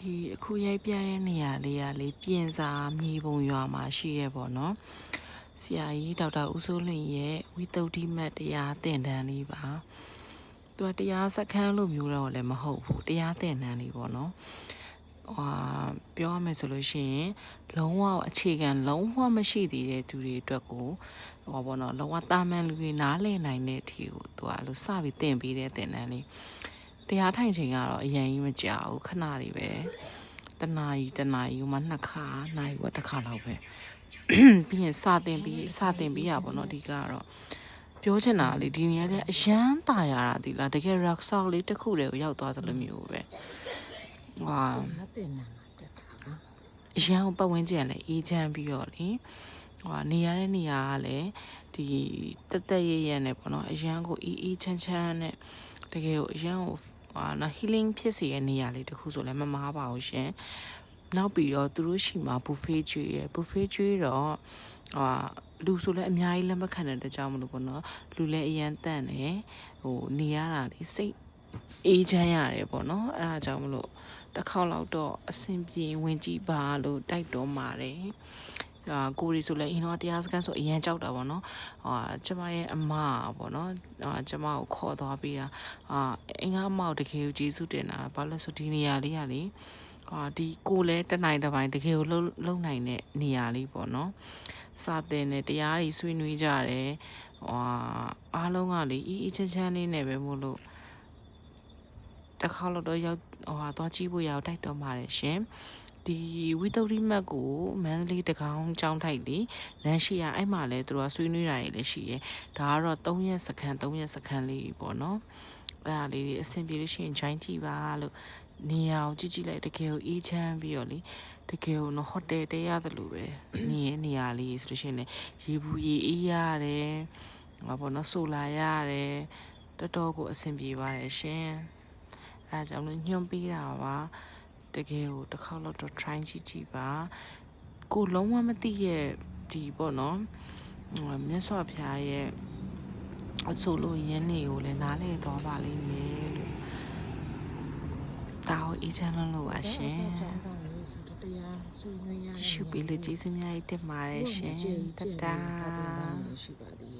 ဒီအခုရိုက်ပြတဲ့နေရာလေးကလေပြင်စာမြေပုံရွာမှာရှိရပေါ့နော်ဆရာကြီးဒေါက်တာဦးစိုးလွင်ရဲ့ဝိသုဒ္ဓိမတ်တရားသင်တန်းလေးပါသူကတရားစခန်းလို့မျိုးတော့လည်းမဟုတ်ဘူးတရားသင်တန်းလေးပေါ့နော်ဟာပြောရမယ်ဆိုလို့ရှိရင်လုံးဝအခြေခံလုံးဝမရှိသေးတဲ့သူတွေအတွက်ကိုဟောပေါ့နော်လုံးဝတာမန်လူတွေနားလည်နိုင်တဲ့အထိကိုသူကအဲ့လိုစပြီးသင်ပေးတဲ့သင်တန်းလေး တရားထိုင်ချိန်ကတော့အရင်ကြီးမကြောက်ဘူးခဏလေးပဲတနာရီတနာရီဥမာနှစ်ခါနိုင်ဝက်တစ်ခါလောက်ပဲပြီးရင်စတင်ပြီးစတင်ပြီးရပါတော့ဒီကတော့ပြောချင်တာလေဒီနေရာလေးအရန်ตายရတာဒီလားတကယ် rock song လေးတစ်ခုတည်းကိုရောက်သွားတယ်လို့မျိုးပဲဟာ မတင်နာတက်တာနော် အရန်ကိုပတ်ဝန်းကျင်ကလည်းအေးချမ်းပြီးတော့လေဟိုနေရတဲ့နေရာကလည်းဒီတက်တက်ရရနဲ့ပေါ့နော်အရန်ကိုအေးအေးချမ်းချမ်းနဲ့တကယ်ကိုအရန်ကို ဟာနော် healing ဖြစ်စေတဲ့နေရာလေးတစ်ခုဆိုလည်းမမားပါဘူးရှင်နောက်ပြီးတော့သူတို့ရှိမှာ buffet ကျွေးရယ် buffet ကျွေးတော့ဟာလူဆိုလည်းအများကြီးလက်မခံတဲ့တကြောင်မလို့ပေါ့နော်လူလည်းအရန်တန့်တယ်ဟိုနေရတာလေစိတ်အေးချမ်းရတယ်ပေါ့နော်အဲဒါကြောင့်မလို့တစ်ခေါက်လောက်တော့အဆင်ပြေဝင်ကြည့်ပါလို့တိုက်တွန်းပါတယ်။ အာကိုရီဆိုလည်းအင်းတော့တရားစခန်းဆိုအရန်ကြောက်တာပေါ့နော်။ဟာကျမရဲ့အမပေါ့နော်။အာကျမကိုခေါ်သွားပြီးတာအာအင်္ဂါအမောက်တကယ်ကိုကျေးဇူးတင်တာဘာလို့လဲဆိုဒီနေရာလေးကလေအာဒီကိုလည်းတနိုင်တစ်ပိုင်းတကယ်ကိုလုံလုံနိုင်တဲ့နေရာလေးပေါ့နော်။စာတင်နဲ့တရားတွေဆွေးနွေးကြတယ်။ဟွာအားလုံးကလေအီးအီးချမ်းချမ်းလေးနဲ့ပဲမို့လို့တစ်ခါတော့တော့ရောက်ဟိုဟာသွားကြည့်ဖို့ရောက်တိုက်တော့ပါတယ်ရှင်ဒီဝီတိုရီမတ်ကိုမန္တလေးတကောင်းကျောင်းထိုက်လေလမ်းရှိရအဲ့မှာလဲသူတို့ကဆွေးနွေးတာတွေလည်းရှိရဲဒါကတော့3ရက်စခန်း3ရက်စခန်းလေးပေါ့နော်အဲ့ဒါလေးတွေအဆင်ပြေလို့ရှိရင် join ကြည့်ပါလို့နေရာကိုကြည့်ကြည့်လိုက်တကယ်ကိုအေးချမ်းပြီးတော့လေတကယ်ကိုနော်ဟိုတယ်တဲရတယ်လို့ပဲနေရနေရာလေးဆိုလို့ရှိရင်လေရေဘူးရေအေးရတယ်ဟောပေါ့နော်ဆိုလာရတယ်တော်တော်ကိုအဆင်ပြေပါတယ်ရှင်အဲဒါကြောင့်လို့ညွှန်ပေးတာပါ တကယ်ကိုတစ်ခေါက်တော့တော့ try ကြည့်ကြည့်ပါကိုလုံးဝမသိရဲ့ဒီပေါ့နော်ဟိုမြတ်စွာဘုရားရဲ့အဆိုလို့ရင်းနေကိုလည်းနားလေတော့ပါလိမ့်မယ်လို့တောင်းအေးချမ်းလုံးလို့ပါရှင်ကျောင်းသားလေးဆိုတော့တရားဆွေးနွေးရရှုပ်ပြီးလို့ကျေးဇူးများကြီးတင်ပါတယ်ရှင်တတာရှိပါသေး